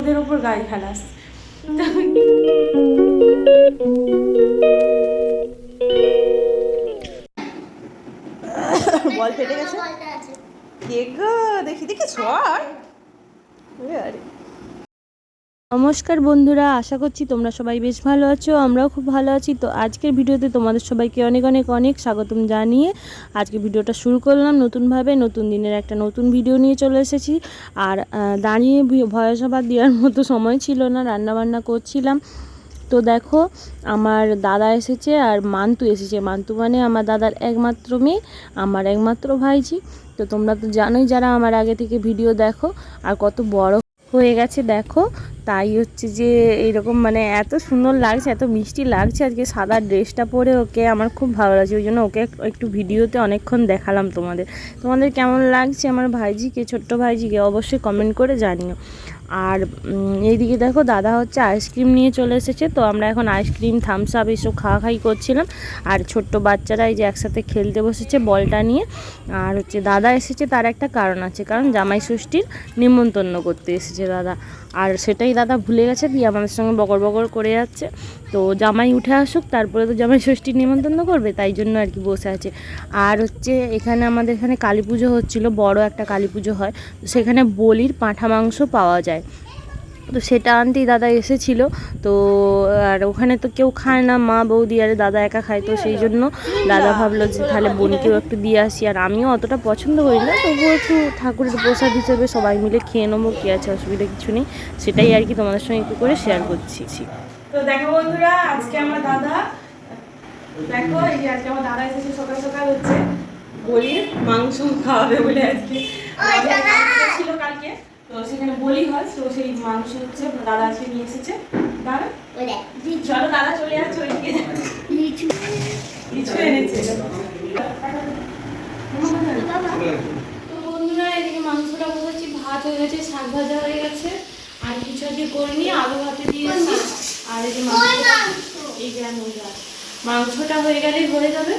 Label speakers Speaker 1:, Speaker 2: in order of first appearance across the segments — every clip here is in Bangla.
Speaker 1: ওদের ওপর গায়ে খালাস। বল ফেটে গেছে? কে গো? দেখি দেখি সর আরে। নমস্কার বন্ধুরা, আশা করছি তোমরা সবাই বেশ ভালো আছো, আমরাও খুব ভালো আছি। তো আজকের ভিডিওতে তোমাদের সবাইকে অনেক অনেক অনেক স্বাগতম জানিয়ে আজকে ভিডিওটা শুরু করলাম। নতুনভাবে নতুন দিনের একটা নতুন ভিডিও নিয়ে চলে এসেছি। আর দাঁড়িয়ে ভয়েস ওভার দেওয়ার মতো সময় ছিল না, রান্নাবান্না করছিলাম। তো দেখো, আমার দাদা এসেছে আর মান্তু এসেছে। মান্তু মানে আমার দাদার একমাত্র মেয়ে, আমার একমাত্র ভাইজি তো তোমরা তো জানোই যারা আমার আগে থেকে ভিডিও দেখো, আর কত বড় হয়ে গেছে, দেখো। তাই হচ্ছে যে এইরকম মানে এত সুন্দর লাগছে, এত মিষ্টি লাগছে আজকে সাদা ড্রেসটা পরে ওকে, আমার খুব ভালো লাগছে। ওই জন্য ওকে একটু ভিডিওতে অনেকক্ষণ দেখালাম তোমাদের। তোমাদের কেমন লাগছে আমার ভাইজিকে, ছোট্ট ভাইজিকে অবশ্যই কমেন্ট করে জানিও। আর এইদিকে দেখো দাদা হচ্ছে আইসক্রিম নিয়ে চলে এসেছে, তো আমরা এখন আইসক্রিম থামস আপ এসব খাওয়া খাই করছিলাম। আর ছোট্ট বাচ্চারা এই যে একসাথে খেলতে বসেছে বলটা নিয়ে। আর হচ্ছে দাদা এসেছে, তার একটা কারণ আছে, কারণ জামাই ষষ্ঠীর নিমন্ত্রণ করতে এসেছে দাদা। আর সেটাই দাদা ভুলে গেছে, দিয়ে আমাদের সঙ্গে বকর বকর করে যাচ্ছে। তো জামাই উঠে আসুক, তারপরে তো জামাই ষষ্ঠীর নিমন্ত্রণ করবে, তাই জন্য আর কি বসে আছে। আর হচ্ছে এখানে আমাদের এখানে কালী পুজো হচ্ছিল, বড় একটা কালী পুজো হয় সেখানে বলির পাঁঠা মাংস পাওয়া যায়। তো সেটা আনতেই দাদা এসেছিল। তো আর ওখানে তো কেউ খায় না মা বৌদি আর দাদা একা খায়। তো সেই জন্য দাদা ভাবলো যে তাহলে বোনকেও একটু দিয়ে আসি। আর আমিও অতটা পছন্দ করি না তবুও একটু ঠাকুরের প্রসাদ হিসেবে সবাই মিলে খেয়ে নেব কী আছে অসুবিধা কিছু নেই। সেটাই আর কি তোমাদের সঙ্গে একটু করে শেয়ার করছি। তো দেখো বন্ধুরা আজকে আমার দাদা দেখো এই যে আজকে আমার দাদা এসেছে সকাল সকাল হচ্ছে বলির মাংস খাওয়াবে বলে আজকে। ছিল কালকে। তো সেখানে বলি হয় তো সেই মাংস হচ্ছে দাদা আজকে নিয়ে এসেছে। দাদা চলো দাদা চলে যাচ্ছে ওইদিকে। কিছু এনেছে। তো বন্ধুরা এদিকে মাংসটা বসেছি ভাত হয়ে গেছে শাক ভাজা হয়ে গেছে। আর কিছু আজকে করিনি আলু ভাতে দিয়েছি আর এই যে মাংসটা এই যে মাংসটা হয়ে গেলেই হয়ে যাবে।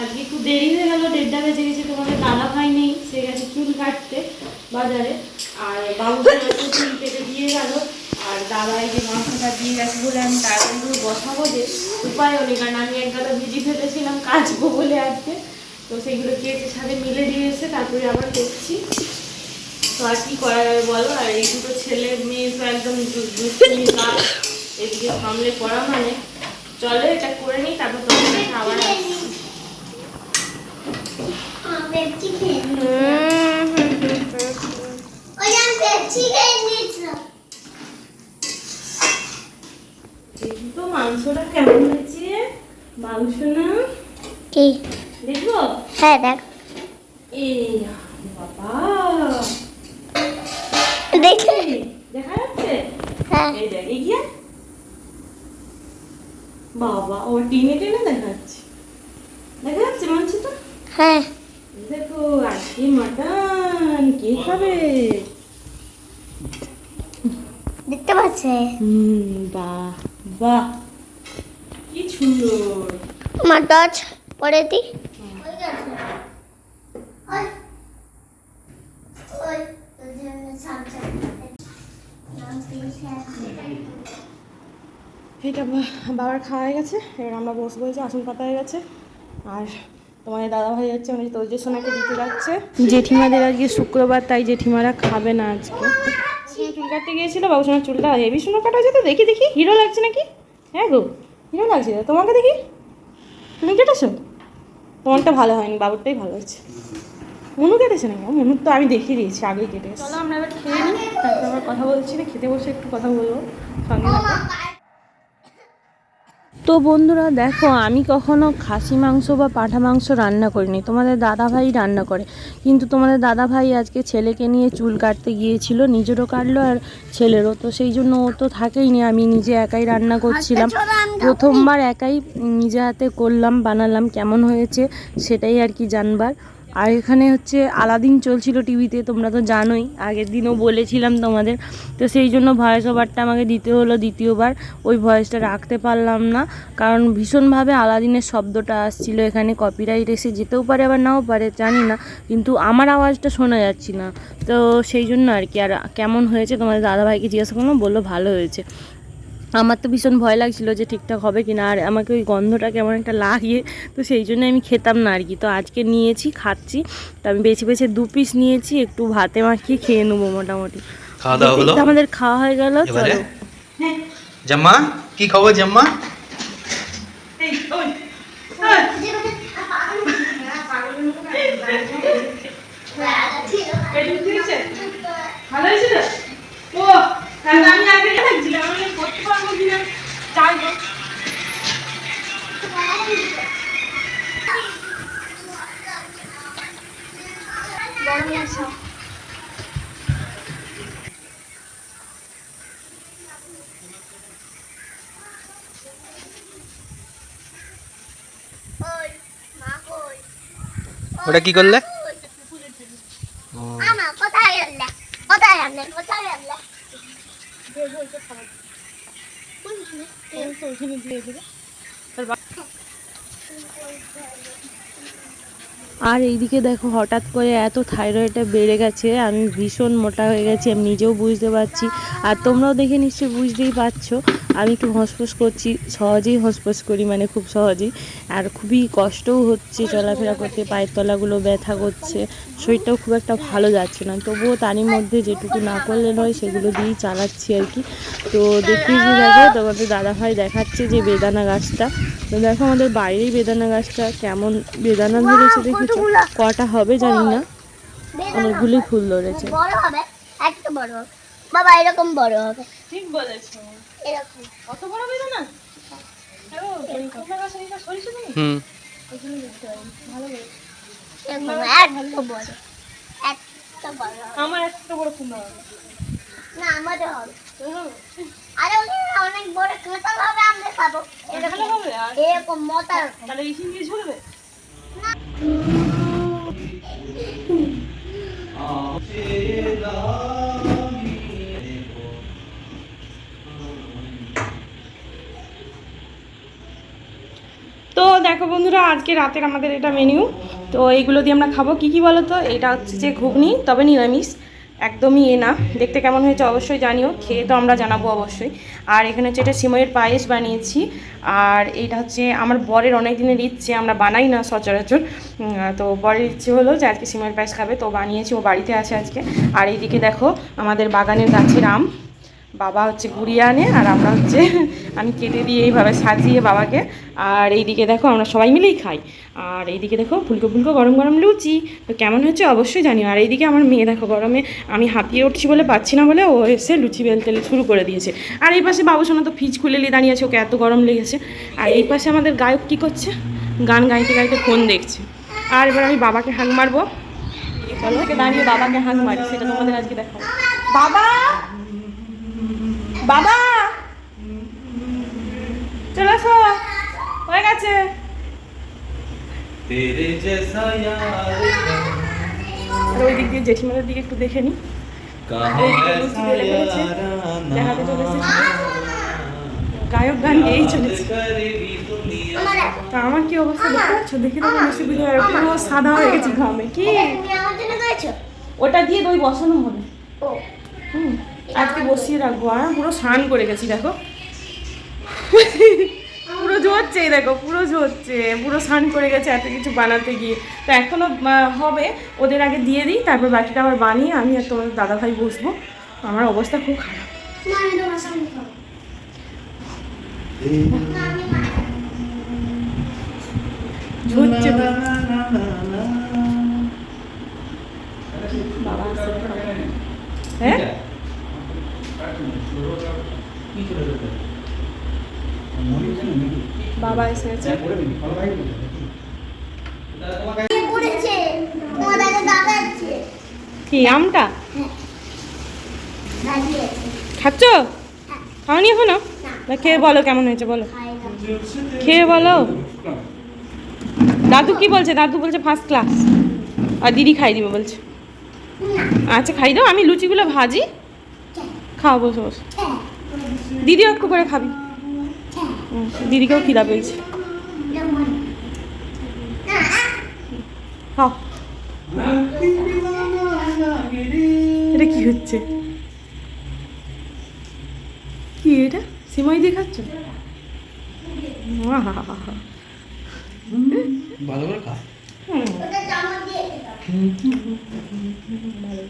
Speaker 1: আজকে একটু দেরি হয়ে গেল, দেড়টা বেজে গেছে, তোমাদের দাদা ভাই নেই, সে গেছে চুল কাটতে বাজারে। আর বাবু চুল কেটে দিয়ে গেল, আর দাদা এই যে মাংসটা দিয়ে গেছে বলে আমি তাড়াতাড়ি বসাবো যে উপায় নেই, কারণ আমি এক গাদা ভিজি ফেলেছিলাম কাচবো বলে আজকে। তো সেগুলো কেটে সাথে মিলে দিয়ে এসে তারপরে আবার করছি। তো আর কি করা যাবে বলো? আর এই দুটো ছেলে মেয়ে তো একদম গাছ এদিকে সামলে পড়া মানে। চলো এটা করে নিই, তারপর তোমার আবার মাংসটা কেমন হয়েছে? মাংস না?
Speaker 2: কি?
Speaker 1: দেখব
Speaker 2: হ্যাঁ দেখ।
Speaker 1: এই বাবা।
Speaker 2: দেখে।
Speaker 1: দেখা যাচ্ছে?
Speaker 2: হ্যাঁ।
Speaker 1: এই দেখ এগিয়ে বাবা ও টিনে টেনে দেখা যাচ্ছে দেখা যাচ্ছে মাংসটা?
Speaker 2: হ্যাঁ
Speaker 1: দেখো আজকে খাবে
Speaker 2: দেখতে পাচ্ছে।
Speaker 1: হুম বাহ বাহ। কি সুন্দর।
Speaker 2: আমার টচ পরে দি।
Speaker 1: বা- বাবার খাওয়া হয়ে গেছে এবার আমরা বসবো এই আসন পাতা হয়ে গেছে আর তোমাদের দাদা ভাই যাচ্ছে মানে তোজের সোনাকে দিতে যাচ্ছে। জেঠিমাদের আজকে শুক্রবার তাই জেঠিমারা খাবে না আজকে। চুল কাটতে গিয়েছিল বাবু সোনার চুলটা হেভি সোনা কাটা যেত দেখি দেখি। হিরো লাগছে নাকি? হ্যাঁ গো হিরো লাগছে। তোমাকে দেখি। তুমি কেটেছো? তোমারটা ভালো হয়নি বাবুরটাই ভালো হয়েছে। মনু কেটেছে নাকি? মনুর তো আমি দেখিয়ে দিয়েছি আগেই কেটে চলো আমরা এবার খেয়ে নিই তারপর আবার কথা বলছি না খেতে বসে একটু কথা বলব সঙ্গে তো বন্ধুরা দেখো আমি কখনো খাসি মাংস বা পাঁঠা মাংস রান্না করিনি। তোমাদের দাদা ভাই রান্না করে। কিন্তু তোমাদের দাদা ভাই আজকে ছেলেকে নিয়ে চুল কাটতে গিয়েছিল নিজেরও কাটলো আর ছেলেরও। তো সেই জন্য ও তো থাকেই নি আমি নিজে একাই রান্না করছিলাম। প্রথমবার একাই নিজে হাতে করলাম বানালাম কেমন হয়েছে সেটাই আর কি জানবার। আর এখানে হচ্ছে আলাদিন চলছিল টিভিতে, তোমরা তো জানোই, আগের দিনও বলেছিলাম তোমাদের। তো সেই জন্য ভয়েস ওভারটা আমাকে দিতে হলো দ্বিতীয়বার। ওই ভয়েসটা রাখতে পারলাম না, কারণ ভীষণভাবে আলাদিনের শব্দটা আসছিল এখানে কপিরাইট এসে যেতেও পারে আবার নাও পারে, জানি না, কিন্তু আমার আওয়াজটা শোনা যাচ্ছি না। তো সেই জন্য আর কি, আর কেমন হয়েছে তোমাদের দাদাভাইকে জিজ্ঞাসা করলাম, বলল ভালো হয়েছে। আমার তো ভীষণ ভয় লাগছিল যে ঠিকঠাক হবে কি না আর আমাকে ওই গন্ধটা কেমন একটা লাগিয়ে তো সেই জন্য আমি খেতাম না আর কি। তো আজকে নিয়েছি খাচ্ছি তো আমি বেছে বেছে দু পিস নিয়েছি একটু ভাতে মাখিয়ে খেয়ে নেব মোটামুটি।
Speaker 3: খাওয়া দাওয়া হলো?
Speaker 1: আমাদের খাওয়া হয়ে গেল চলো।
Speaker 3: জাম্মা কি খবর জাম্মা?
Speaker 1: ভালো হয়েছিল ও তাহলে আমি আগে থাকছিলাম আমি করতে পারব কিনা চাইব
Speaker 3: ওটা কি করলে
Speaker 2: আমা কোথায় গেলে কোথায় গেলে কোথায় গেলে
Speaker 1: আর এইদিকে দেখো, হঠাৎ করে এত থাইরয়েডটা বেড়ে গেছে, আমি ভীষণ মোটা হয়ে গেছি, আমি নিজেও বুঝতে পারছি। আর তোমরাও দেখে নিশ্চয়ই বুঝতেই পারছ। আমি একটু হসপস করছি সহজেই হসপস করি মানে খুব সহজেই। আর খুবই কষ্টও হচ্ছে চলাফেরা করতে পায়ের তলাগুলো ব্যথা করছে শরীরটাও খুব একটা ভালো যাচ্ছে না। তবুও তারই মধ্যে যেটুকু না করলে নয় সেগুলো দিয়েই চালাচ্ছি আর কি। তো দেখিয়ে যে দেখো তোমাদের দাদাভাই দেখাচ্ছে যে বেদানা গাছটা। তো দেখো আমাদের বাইরেই বেদানা গাছটা কেমন বেদানা ধরেছে দেখেছ? কটা হবে জানি না। অনেকগুলি ফুল ধরেছে।
Speaker 2: বড় হবে একটু বড় হবে। বাবা এরকম বড় হবে।
Speaker 1: ঠিক বলেছ।
Speaker 2: এরকম।
Speaker 1: কত বড় বেদানা
Speaker 3: হুম।
Speaker 2: এরকম একটু বড়। একটা বড় হবে।
Speaker 1: আমার একটা বড় ফুল
Speaker 2: না আমাদের হবে। আরে অনেক বড়। কাঁঠাল হবে আমরা খাব। এরকম।
Speaker 1: হবে
Speaker 2: এরকম মোটা
Speaker 1: তাহলে এই দিয়ে ঝুলবে? তো দেখো বন্ধুরা, আজকে রাতের আমাদের এটা মেনু তো এইগুলো দিয়ে আমরা খাব। কি কি বলো তো এটা হচ্ছে যে ঘুগনি, তবে নিরামিষ। একদমই এ না। দেখতে কেমন হয়েছে অবশ্যই জানিও। খেয়ে তো আমরা জানাব অবশ্যই। আর এখানে হচ্ছে এটা সিমইয়ের পায়েস বানিয়েছি। আর এইটা হচ্ছে আমার বরের অনেক দিনের ইচ্ছে, আমরা বানাই না সচরাচর। তো বরের ইচ্ছে হলো যে আজকে সিমইয়ের পায়েস খাবে। তো বানিয়েছি, ও বাড়িতে আছে আজকে। আর এইদিকে দেখো, আমাদের বাগানের গাছের আম। বাবা হচ্ছে গুড়িয়ে আনে আর আমরা হচ্ছে, আমি কেটে দিয়ে এইভাবে সাজিয়ে বাবাকে। আর এইদিকে দেখো আমরা সবাই মিলেই খাই। আর এইদিকে দেখো ফুলকো ফুলকো গরম গরম লুচি। তো কেমন হচ্ছে অবশ্যই জানিও। আর এইদিকে আমার মেয়ে দেখো গরমে আমি হাঁপিয়ে উঠছি বলে পাচ্ছি না বলে ও এসে লুচি বেলতে শুরু করে দিয়েছে। আর এই পাশে বাবুসোনা তো ফ্রিজ খুলে নিয়ে দাঁড়িয়ে আছে, ওকে এত গরম লেগেছে। আর এই পাশে আমাদের গায়ক কী করছে? গান গাইতে গাইতে ফোন দেখছে। আর এবার আমি বাবাকে হাঁক মারবো। দাঁড়িয়ে বাবাকে হাঁক মারি, সেটা তোমাদের আজকে দেখো বাবা! বাবা! চলে আসো। হয়ে গেছে। ওই দিক দিয়ে জেঠিমাদের দিকে একটু দেখে নি। গায়ক গান গেয়েই চলেছে। তা আমার কি অবস্থা দেখতে পাচ্ছ? দেখে তো কোনো অসুবিধা হয় পুরো সাদা হয়ে গেছে ঘামে। কি?
Speaker 2: তুমি আমার জন্য করেছ?
Speaker 1: ওটা দিয়ে দই বসানো হবে।
Speaker 2: ও।
Speaker 1: হুম। আজকে বসিয়ে রাখব আর পুরো স্নান করে গেছি দেখো। পুরো এই দেখো পুরো ঝরছে পুরো স্নান করে গেছে এত কিছু বানাতে গিয়ে। তো এখনও আহ, হবে ওদের আগে দিয়ে দিই তারপর বাকিটা আবার বানিয়ে আমি আর তোমাদের দাদাভাই বসবো। আমার অবস্থা খুব খারাপ।
Speaker 2: মানে
Speaker 1: ঝরছে বাবা হ্যাঁ? বাবা এসেছে।
Speaker 2: কে পড়েছে তোমার দাদা দাদা আছে
Speaker 1: কি আমটা?
Speaker 2: দাদি
Speaker 1: খাচ্ছ? খাওনি এখনও? তা খেয়ে বলো কেমন হয়েছে বলো। খেয়ে বলো। দাদু কি বলছে? দাদু বলছে ফার্স্ট ক্লাস আর দিদি খাই দিবে বলছে। আচ্ছা খাই দাও আমি লুচিগুলো ভাজি। খাও বসে। বসে দিদিও একটু করে খাবি। দিদিকেও খিদা পেয়েছে। খাও। এটা কি হচ্ছে? কি এটা? সিমাই দিয়ে খাচ্ছ?
Speaker 3: ভালো করে খা।
Speaker 1: হুম
Speaker 2: ওটা চামচ দিয়ে খেতে হবে।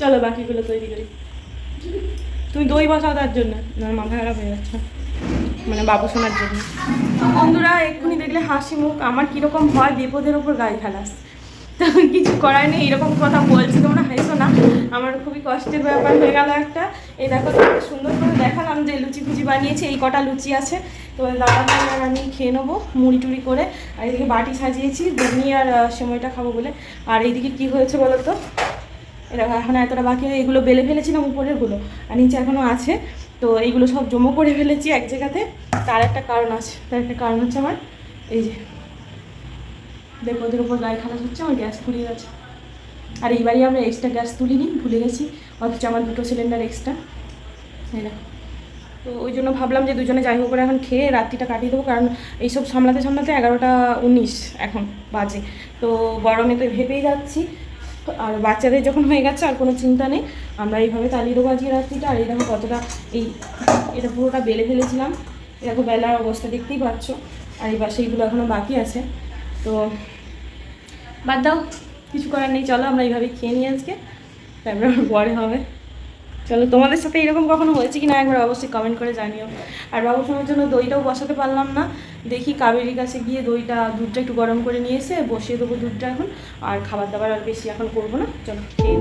Speaker 1: চলো বাকিগুলো তৈরি করি। তুমি দই বসাও তার জন্য আমার মাথা খারাপ হয়ে যাচ্ছে। মানে বাবু শোনার জন্য। বন্ধুরা, এক্ষুনি দেখলে হাসি মুখ, আমার কীরকম হয় বিপদের ওপর গায়ে খালাস তো কিছু করার নেই, এরকম কথা বলছি তোমরা, হাসো না। আমার খুবই কষ্টের ব্যাপার হয়ে গেল একটা। এই দেখো তোমাকে সুন্দর করে দেখালাম যে লুচি ফুচি বানিয়েছে, এই কটা লুচি আছে। তো দাদা আর আমি খেয়ে নেব মুড়ি টুড়ি করে। আর এদিকে বাটি সাজিয়েছি, বেগনি আর সময়টা খাব বলে। আর এইদিকে কি হয়েছে বলো তো? এটা এখন এতটা বাকি এগুলো বেলে ফেলেছিলাম উপরেরগুলো আর নিচে এখনও আছে। তো এইগুলো সব জমো করে ফেলেছি এক জায়গাতে। তার একটা কারণ আছে, তার একটা কারণ হচ্ছে আমার, এই যে ওদের উপর গায়ে খালাস হচ্ছে, আমার গ্যাস ফুরিয়ে গেছে আর এইবারই আমরা এক্সট্রা গ্যাস তুলিনি, ভুলে গেছি, অথচ আমার দুটো সিলিন্ডার এক্সট্রা এই দেখো। তো ওই জন্য ভাবলাম যে দুজনে যাই হোক করে এখন খেয়ে রাত্রিটা কাটিয়ে দেবো, কারণ এইসব সামলাতে সামলাতে এগারোটা উনিশ এখন বাজে। তো গরমে তো ভেবেই যাচ্ছি আর বাচ্চাদের যখন হয়ে গেছে, আর কোনো চিন্তা নেই। আমরা এইভাবে তালিরও বাজিয়ে রাত্রিটা, আর দেখো কতটা এই এটা পুরোটা বেলে ফেলেছিলাম। এরকম বেলার অবস্থা দেখতেই পাচ্ছ। আর এই পাশে এইগুলো এখনও বাকি আছে। তো বাদ দাও, কিছু করার নেই। চলো আমরা এইভাবে খেয়ে নিই আজকে। তারপরে আমার পরে হবে। চলো, তোমাদের সাথে এরকম কখনো হয়েছে কি না একবার অবশ্যই কমেন্ট করে জানিও। আর বাবুসোনার জন্য দইটাও বসাতে পারলাম না। দেখি কাবেরির কাছে গিয়ে দইটা, দুধটা একটু গরম করে নিয়ে এসে বসিয়ে দেবো দুধটা এখন। আর খাবার দাবার আর বেশি এখন করব না। চলো, খেয়ে।